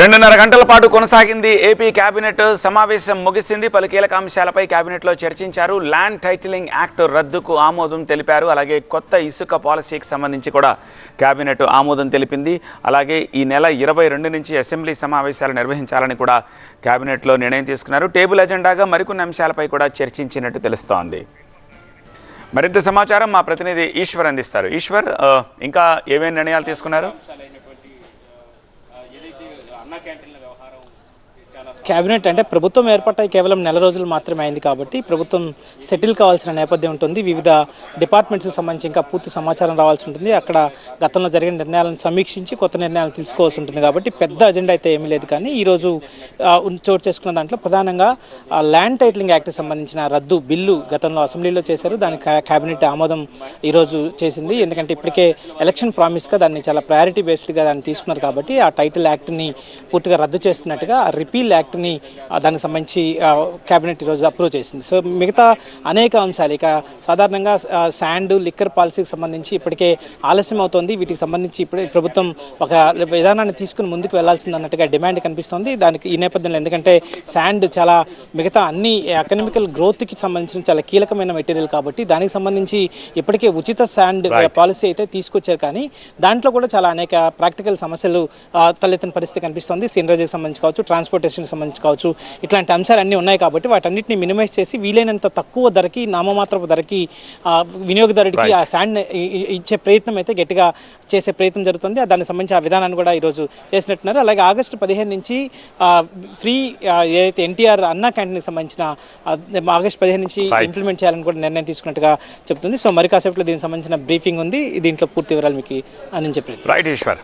రెండున్నర గంటల పాటు కొనసాగింది ఏపీ కేబినెట్ సమావేశం ముగిసింది. పలు కీలక అంశాలపై కేబినెట్లో చర్చించారు. ల్యాండ్ టైటిలింగ్ యాక్ట్ రద్దుకు ఆమోదం తెలిపారు. అలాగే కొత్త ఇసుక పాలసీకి సంబంధించి కూడా కేబినెట్ ఆమోదం తెలిపింది. అలాగే ఈ నెల ఇరవై రెండు నుంచి అసెంబ్లీ సమావేశాలు నిర్వహించాలని కూడా కేబినెట్లో నిర్ణయం తీసుకున్నారు. టేబుల్ ఎజెండాగా మరికొన్ని అంశాలపై కూడా చర్చించినట్టు తెలుస్తోంది. మరింత సమాచారం మా ప్రతినిధి ఈశ్వర్ అందిస్తారు. ఈశ్వర్ ఇంకా ఏమేమి నిర్ణయాలు తీసుకున్నారు? అన్నా క్యాంటీన్ల వ్యవహారం కేబినెట్ అంటే ప్రభుత్వం ఏర్పడ్డాయి కేవలం నెల రోజులు మాత్రమే అయింది కాబట్టి ప్రభుత్వం సెటిల్ కావాల్సిన నేపథ్యం ఉంటుంది. వివిధ డిపార్ట్మెంట్స్కి సంబంధించి ఇంకా పూర్తి సమాచారం రావాల్సి ఉంటుంది. అక్కడ గతంలో జరిగిన నిర్ణయాలను సమీక్షించి కొత్త నిర్ణయాలు తీసుకోవాల్సి ఉంటుంది కాబట్టి పెద్ద అజెండా అయితే ఏమీ లేదు కానీ ఈరోజు చోటు చేసుకున్న దాంట్లో ప్రధానంగా ల్యాండ్ టైటిలింగ్ యాక్ట్కి సంబంధించిన రద్దు బిల్లు గతంలో అసెంబ్లీలో చేశారు. దాని కేబినెట్ ఆమోదం ఈరోజు చేసింది. ఎందుకంటే ఇప్పటికే ఎలక్షన్ ప్రామిస్గా దాన్ని చాలా ప్రయారిటీ బేస్డ్గా దాన్ని తీసుకున్నారు కాబట్టి ఆ టైటిల్ యాక్ట్ని పూర్తిగా రద్దు చేస్తున్నట్టుగా రిపీట్ రిపీల్ యాక్ట్ని దానికి సంబంధించి కేబినెట్ ఈరోజు అప్రూవ్ చేసింది. సో మిగతా అనేక అంశాలు ఇక సాధారణంగా శాండ్ లిక్కర్ పాలసీకి సంబంధించి ఇప్పటికే ఆలస్యం అవుతోంది. వీటికి సంబంధించి ఇప్పుడే ప్రభుత్వం ఒక విధానాన్ని తీసుకుని ముందుకు వెళ్ళాల్సింది అన్నట్టుగా డిమాండ్ కనిపిస్తోంది. దానికి ఈ నేపథ్యంలో ఎందుకంటే శాండ్ చాలా మిగతా అన్ని ఎకనామికల్ గ్రోత్కి సంబంధించిన చాలా కీలకమైన మెటీరియల్ కాబట్టి దానికి సంబంధించి ఇప్పటికే ఉచిత శాండ్ పాలసీ అయితే తీసుకొచ్చారు. కానీ దాంట్లో కూడా చాలా అనేక ప్రాక్టికల్ సమస్యలు తలెత్తిన పరిస్థితి కనిపిస్తుంది. సీనరేజీకి సంబంధించి కావచ్చు ట్రాన్స్పోర్టేషన్కి సంబంధించి కావచ్చు ఇట్లాంటి అంశాలు అన్నీ ఉన్నాయి కాబట్టి వాటన్నిటిని మినిమైజ్ చేసి వీలైనంత తక్కువ ధరకి నామమాత్రపు ధరకి వినియోగదారుడికి ఆ శాండ్ ఇచ్చే ప్రయత్నం అయితే గట్టిగా చేసే ప్రయత్నం జరుగుతుంది. దానికి సంబంధించి ఆ విధానాన్ని కూడా ఈరోజు చేసినట్టున్నారు. అలాగే ఆగస్టు పదిహేను నుంచి ఫ్రీ ఏదైతే ఎన్టీఆర్ అన్నా క్యాంటీన్కి సంబంధించిన ఆగస్టు పదిహేను నుంచి ఇంప్లిమెంట్ చేయాలని కూడా నిర్ణయం తీసుకున్నట్టుగా చెప్తుంది. సో మరి కాసేపట్లో దీనికి సంబంధించిన బ్రీఫింగ్ ఉంది. దీంట్లో పూర్తి వివరాలు మీకు అందించే ప్రయత్నం రైట్ ఈశ్వర్